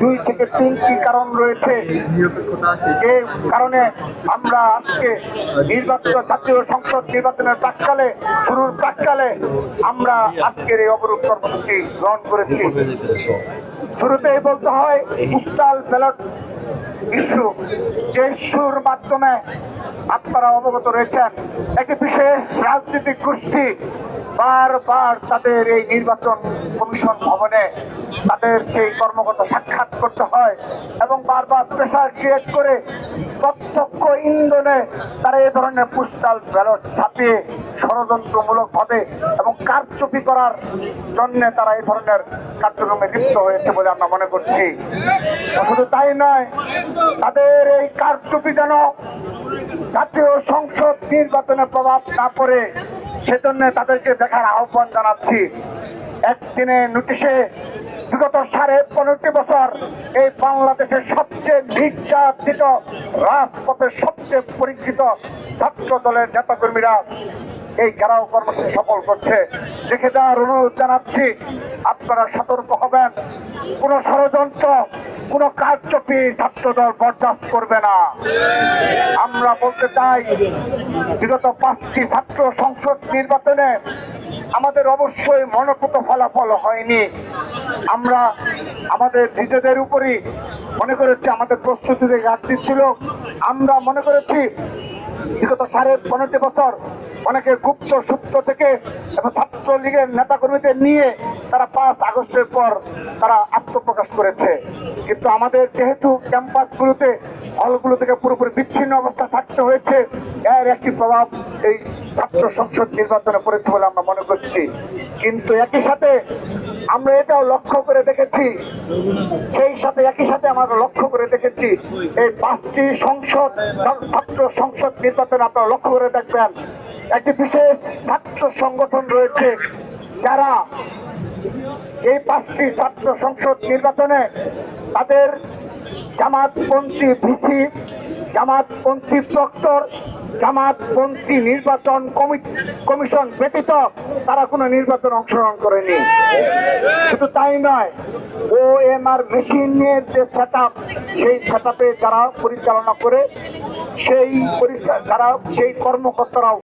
দুই থেকে তিনটি কারণ রয়েছে। যে কারণে আমরা আজকে নির্বাচিত জাতীয় সংসদ নির্বাচনের প্রাককালে, শুরুর প্রাককালে আমরা আজকের এই অবরোধ কর্মসূচি গ্রহণ করেছি। শুরুতেই বলতে হয় পোস্টাল ব্যালট ইস্যু, যে ইস্যুর মাধ্যমে আপনারা অবগত রয়েছেন। একটি বিশেষ রাজনৈতিক গোষ্ঠী বারবার তাদের এই নির্বাচন কমিশন ভবনে তাদের সেই কর্মকর্তা সাক্ষাৎ করতে হয় এবং বারবার প্রেশার ক্রিয়েট করে প্রত্যক্ষ ইন্ধনে তারা এই ধরনের পোস্টাল ব্যালট ছাপিয়ে ষড়যন্ত্রমূলক ভাবে এবং কারচুপি করার জন্য তারা এই ধরনের কার্যক্রমে লিপ্ত হয়েছে বলে আমরা মনে করছি। শুধু তাই নয়, তাদের এই কারচুপি যেন জাতীয় সংসদ নির্বাচনে প্রভাব না পড়ে সেজন্য তাদেরকে দেখার আহ্বান জানাচ্ছি। একদিনে নোটিশে বিগত সাড়ে পনেরোটি বছর এই বাংলাদেশের সবচেয়ে নির্যাতিত রাজপথের সবচেয়ে পরীক্ষিত ছাত্র দলের নেতাকর্মীরা এই ঘেরাও কর্মসূচি সফল করছে। দেখে দেওয়ার অনুরোধ জানাচ্ছি, আপনারা সতর্ক হবেন। কোন ষড়যন্ত্র, কোন কারচুপি ছাত্র দল বরদাস্ত করবে না। বলতে চাই, বিগত পাঁচটি ছাত্র সংসদ নির্বাচনে আমাদের অবশ্যই মনোপুত ফলাফল হয়নি। আমরা আমাদের নিজেদের উপরই মনে করেছি, আমাদের প্রস্তুতিতে ঘাটতি ছিল। আমরা মনে করেছি, বিগত সাড়ে পনেরোটি বছর অনেকে গুপ্ত সূত্র থেকে এবং ছাত্র লীগের নেতাকর্মীদের নিয়ে তারা পাঁচ আগস্টের পর তারা আত্মপ্রকাশ করেছে। কিন্তু আমাদের যেহেতু ক্যাম্পাসগুলোতে, হলগুলো থেকে পুরোপুরি বিচ্ছিন্ন অবস্থা থাকতে হয়েছে, এর একটি প্রভাব এই ছাত্র সংসদ নির্বাচনে পড়েছে বলে আমরা মনে করছি। কিন্তু একই সাথে আমরা এটাও লক্ষ্য করে দেখেছি, সেই সাথে একই সাথে আমরা লক্ষ্য করে দেখেছি, এই পাঁচটি সংসদ, ছাত্র সংসদ নির্বাচনে আপনারা লক্ষ্য করে দেখবেন। একটি বিশেষ ছাত্র সংগঠন রয়েছে যারা এই পাঁচটি ছাত্র সংসদ নির্বাচনে তাদের জামাতপন্থী ভিসি, জামাতপন্থী প্রক্টর, জামাতপন্থী নির্বাচন কমি- কমিশন ব্যতীত তারা কোনো নির্বাচন অংশগ্রহণ করেনি। শুধু তাই নয় ও এম আর মেশিনের যে সেট সেই সেট যারা পরিচালনা করে, সেই যারা, সেই কর্মকর্তারাও